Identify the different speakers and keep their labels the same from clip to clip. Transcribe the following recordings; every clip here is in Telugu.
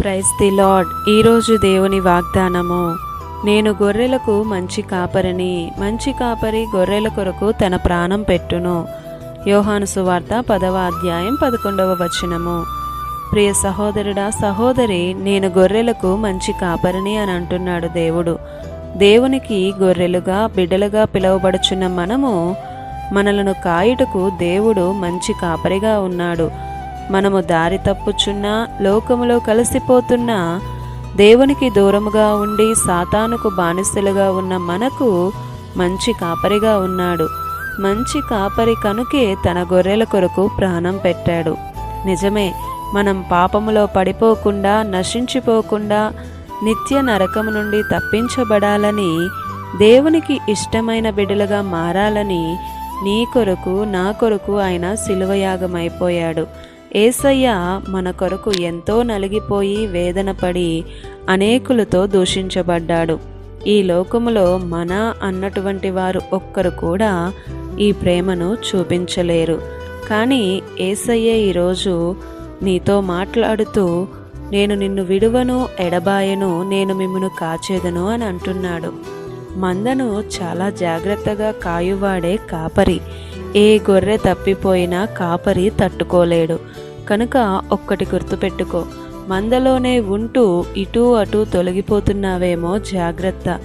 Speaker 1: ప్రైజ్ ది లార్డ్ ఈరోజు దేవుని వాగ్దానము నేను గొర్రెలకు మంచి కాపరిని మంచి కాపరి గొర్రెల కొరకు తన ప్రాణం పెట్టును. యోహాను సువార్త పదవ అధ్యాయం పదకొండవ వచనము. ప్రియ సహోదరుడా సహోదరి నేను గొర్రెలకు మంచి కాపరిని అని అంటున్నాడు దేవుడు. దేవునికి గొర్రెలుగా బిడ్డలుగా పిలువబడుచున్న మనము మనలను కాయుటకు దేవుడు మంచి కాపరిగా ఉన్నాడు. మనము దారి తప్పుచున్నా లోకములో కలిసిపోతున్నా దేవునికి దూరముగా ఉండి సాతానుకు బానిసలుగా ఉన్న మనకు మంచి కాపరిగా ఉన్నాడు. మంచి కాపరి కనుకే తన గొర్రెల కొరకు ప్రాణం పెట్టాడు. నిజమే మనం పాపములో పడిపోకుండా నశించిపోకుండా నిత్య నరకము నుండి తప్పించబడాలని దేవునికి ఇష్టమైన బిడ్డలుగా మారాలని నీ కొరకు నా కొరకు ఆయన శిలువయాగమైపోయాడు ఏసయ్య మన కొరకు ఎంతో నలిగిపోయి వేదనపడి అనేకులతో దూషించబడ్డాడు. ఈ లోకములో మన అన్నటువంటి వారు ఒక్కరు కూడా ఈ ప్రేమను చూపించలేరు. కానీ ఏసయ్య ఈరోజు నీతో మాట్లాడుతూ నేను నిన్ను విడువను ఎడబాయను నేను మిమ్మను కాచేదను అని అంటున్నాడు. మందను చాలా జాగ్రత్తగా కాయువాడే కాపరి. ఏ గొర్రె తప్పిపోయినా కాపరి తట్టుకోలేడు. కనుక ఒక్కటి గుర్తుపెట్టుకో మందలోనే ఉంటూ ఇటూ అటూ తొలగిపోతున్నావేమో జాగ్రత్త.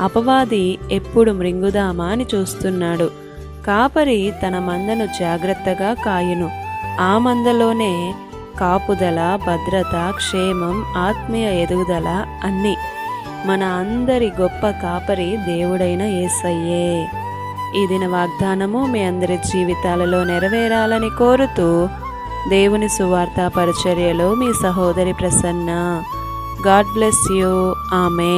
Speaker 1: అపవాది ఎప్పుడు మృంగుదామా అని చూస్తున్నాడు. కాపరి తన మందను జాగ్రత్తగా కాయును. ఆ మందలోనే కాపుదల భద్రత క్షేమం ఆత్మీయ ఎదుగుదల అన్నీ. మన అందరి గొప్ప కాపరి దేవుడైన యేసయ్యే ఈ దిన వాగ్దానము మీ అందరి జీవితాలలో నెరవేరాలని కోరుతూ దేవుని సువార్త పరిచర్యలో మీ సహోదరి ప్రసన్న. God bless you. ఆమె